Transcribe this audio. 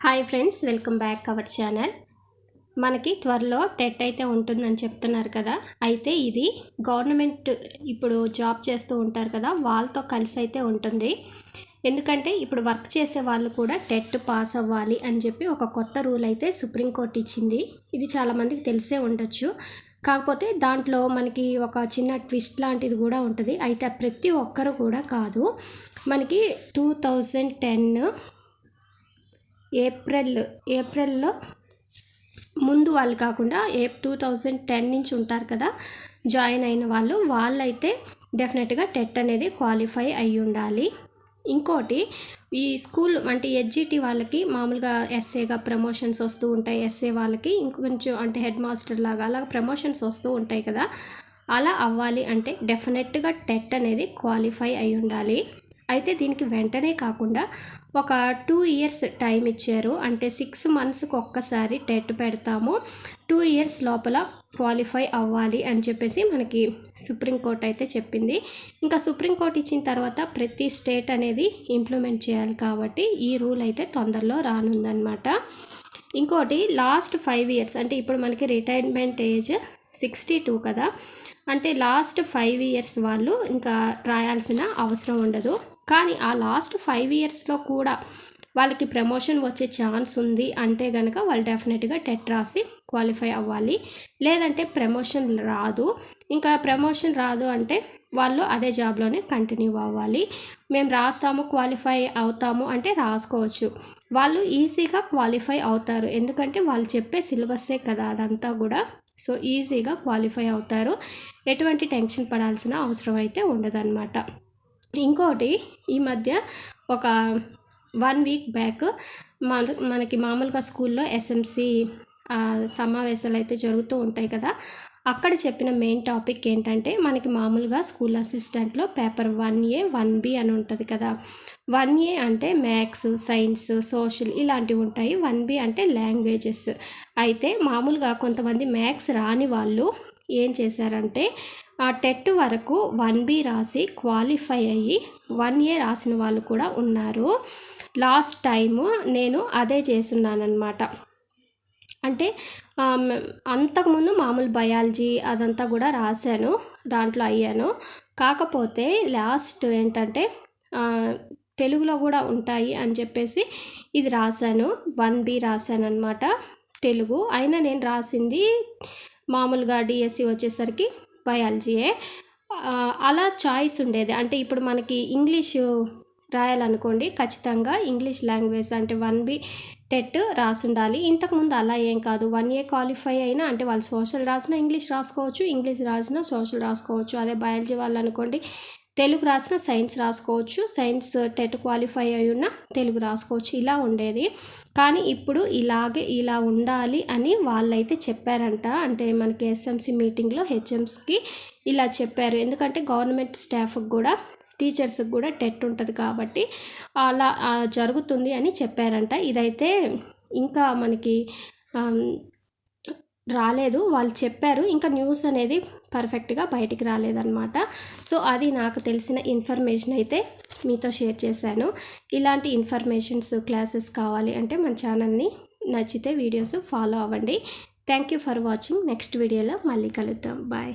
Hi friends welcome back our channel. మనకి త్వరలో TET అయితే ఉంటుందని చెప్తున్నారు కదా. అయితే ఇది గవర్నమెంట్ ఇప్పుడు జాబ్ చేస్తూ ఉంటారు కదా వాళ్ళతో కలిసి అయితే ఉంటుంది. ఎందుకంటే ఇప్పుడు వర్క్ చేసే వాళ్ళు కూడా టెట్ పాస్ అవ్వాలి అని చెప్పి ఒక కొత్త రూల్ అయితే సుప్రీంకోర్టు ఇచ్చింది. ఇది చాలామందికి తెలిసే ఉండొచ్చు. కాకపోతే దాంట్లో మనకి ఒక చిన్న ట్విస్ట్ లాంటిది కూడా ఉంటుంది. అయితే ప్రతి ఒక్కరు కూడా కాదు. మనకి టూ థౌజండ్ టెన్ ఏప్రిల్ ఏప్రిల్లో ముందు వాళ్ళు కాకుండా ఏ టూ థౌజండ్ టెన్ నుంచి ఉంటారు కదా జాయిన్ అయిన వాళ్ళు వాళ్ళైతే డెఫినెట్గా టెట్ అనేది క్వాలిఫై అయి ఉండాలి. ఇంకోటి ఈ స్కూల్ అంటే ఎడ్జిటి వాళ్ళకి మామూలుగా ఎస్ఏగా ప్రమోషన్స్ వస్తూ ఉంటాయి. ఎస్ఏ వాళ్ళకి ఇంకొంచెం అంటే హెడ్ మాస్టర్ లాగా అలా ప్రమోషన్స్ వస్తూ ఉంటాయి కదా అలా అవ్వాలి అంటే డెఫినెట్గా టెట్ అనేది క్వాలిఫై అయి ఉండాలి. అయితే దీనికి వెంటనే కాకుండా ఒక టూ ఇయర్స్ టైం ఇచ్చారు. అంటే సిక్స్ మంత్స్కి ఒక్కసారి టెట్ పెడతాము. టూ ఇయర్స్ లోపల క్వాలిఫై అవ్వాలి అని చెప్పేసి మనకి సుప్రీంకోర్టు అయితే చెప్పింది. ఇంకా సుప్రీంకోర్టు ఇచ్చిన తర్వాత ప్రతి స్టేట్ అనేది ఇంప్లిమెంట్ చేయాలి కాబట్టి ఈ రూల్ అయితే తొందరలో రానుందనమాట ఇంకోటి లాస్ట్ ఫైవ్ ఇయర్స్ అంటే ఇప్పుడు మనకి రిటైర్మెంట్ ఏజ్ సిక్స్టీ టూ కదా. అంటే లాస్ట్ ఫైవ్ ఇయర్స్ వాళ్ళు ఇంకా రాయాల్సిన అవసరం ఉండదు. కానీ ఆ లాస్ట్ ఫైవ్ ఇయర్స్లో కూడా వాళ్ళకి ప్రమోషన్ వచ్చే ఛాన్స్ ఉంది అంటే కనుక వాళ్ళు డెఫినెట్గా టెట్ రాసి క్వాలిఫై అవ్వాలి. లేదంటే ప్రమోషన్ రాదు. ఇంకా ప్రమోషన్ రాదు అంటే వాళ్ళు అదే జాబ్లోనే కంటిన్యూ అవ్వాలి. మేము రాస్తాము క్వాలిఫై అవుతాము అంటే రాసుకోవచ్చు. వాళ్ళు ఈజీగా క్వాలిఫై అవుతారు. ఎందుకంటే వాళ్ళు చెప్పే సిలబస్సే కదా అదంతా కూడా. సో ఈజీగా క్వాలిఫై అవుతారు. ఎటువంటి టెన్షన్ పడాల్సిన అవసరం అయితే ఉండదన్నమాట. ఇంకోటి ఈ మధ్య ఒక వన్ వీక్ బ్యాక్ మన మనకి మామూలుగా స్కూల్లో ఎస్ఎంసి సమావేశాలు అయితే జరుగుతూ ఉంటాయి కదా. అక్కడ చెప్పిన మెయిన్ టాపిక్ ఏంటంటే మనకి మామూలుగా school అసిస్టెంట్లో paper one A one B అని ఉంటుంది కదా. వన్ ఏ అంటే మ్యాథ్స్ సైన్స్ సోషల్ ఇలాంటివి ఉంటాయి. వన్ బి అంటే లాంగ్వేజెస్. అయితే మామూలుగా కొంతమంది మ్యాథ్స్ రాని వాళ్ళు ఏం చేశారంటే టెట్ వరకు వన్ బి రాసి క్వాలిఫై అయ్యి వన్ ఇయర్ రాసిన వాళ్ళు కూడా ఉన్నారు. లాస్ట్ టైము నేను అదే చేస్తున్నానమాట అంటే అంతకుముందు మామూలు బయాలజీ అదంతా కూడా రాశాను దాంట్లో అయ్యాను. కాకపోతే లాస్ట్ ఏంటంటే తెలుగులో కూడా ఉంటాయి అని చెప్పేసి ఇది రాశాను. వన్ బి రాశాను అనమాట తెలుగు. అయినా నేను రాసింది మామూలుగా డిఎస్సి వచ్చేసరికి బయాలజీయే అలా చాయిస్ ఉండేది. అంటే ఇప్పుడు మనకి ఇంగ్లీషు రాయాలనుకోండి ఖచ్చితంగా ఇంగ్లీష్ లాంగ్వేజ్ అంటే వన్ బి టెట్ రాసుండాలి. ఇంతకుముందు అలా ఏం కాదు. వన్ ఇయర్ క్వాలిఫై అయినా అంటే వాళ్ళు సోషల్ రాసినా ఇంగ్లీష్ రాసుకోవచ్చు ఇంగ్లీష్ రాసినా సోషల్ రాసుకోవచ్చు. అదే బయాలజీ వాళ్ళు అనుకోండి తెలుగు రాసిన సైన్స్ రాసుకోవచ్చు సైన్స్ uh, టెట్ క్వాలిఫై అయి ఉన్న తెలుగు రాసుకోవచ్చు. ఇలా ఉండేది. కానీ ఇప్పుడు ఇలాగే ఇలా ఉండాలి అని వాళ్ళైతే చెప్పారంట. అంటే మనకి ఎస్ఎంసి మీటింగ్లో హెచ్ఎంస్కి ఇలా చెప్పారు. ఎందుకంటే గవర్నమెంట్ స్టాఫ్కి కూడా టీచర్స్కి కూడా టెట్ ఉంటుంది కాబట్టి అలా జరుగుతుంది అని చెప్పారంట. ఇదైతే ఇంకా మనకి um, రాలేదు. వాళ్ళు చెప్పారు. ఇంకా న్యూస్ అనేది పర్ఫెక్ట్గా బయటికి రాలేదన్నమాట. సో అది నాకు తెలిసిన ఇన్ఫర్మేషన్ అయితే మీతో షేర్ చేశాను. ఇలాంటి ఇన్ఫర్మేషన్స్ క్లాసెస్ కావాలి అంటే మన ఛానల్ని నచ్చితే వీడియోస్ ఫాలో అవ్వండి. Thank you for watching. Next వీడియోలో మళ్ళీ కలుద్దాం. బాయ్.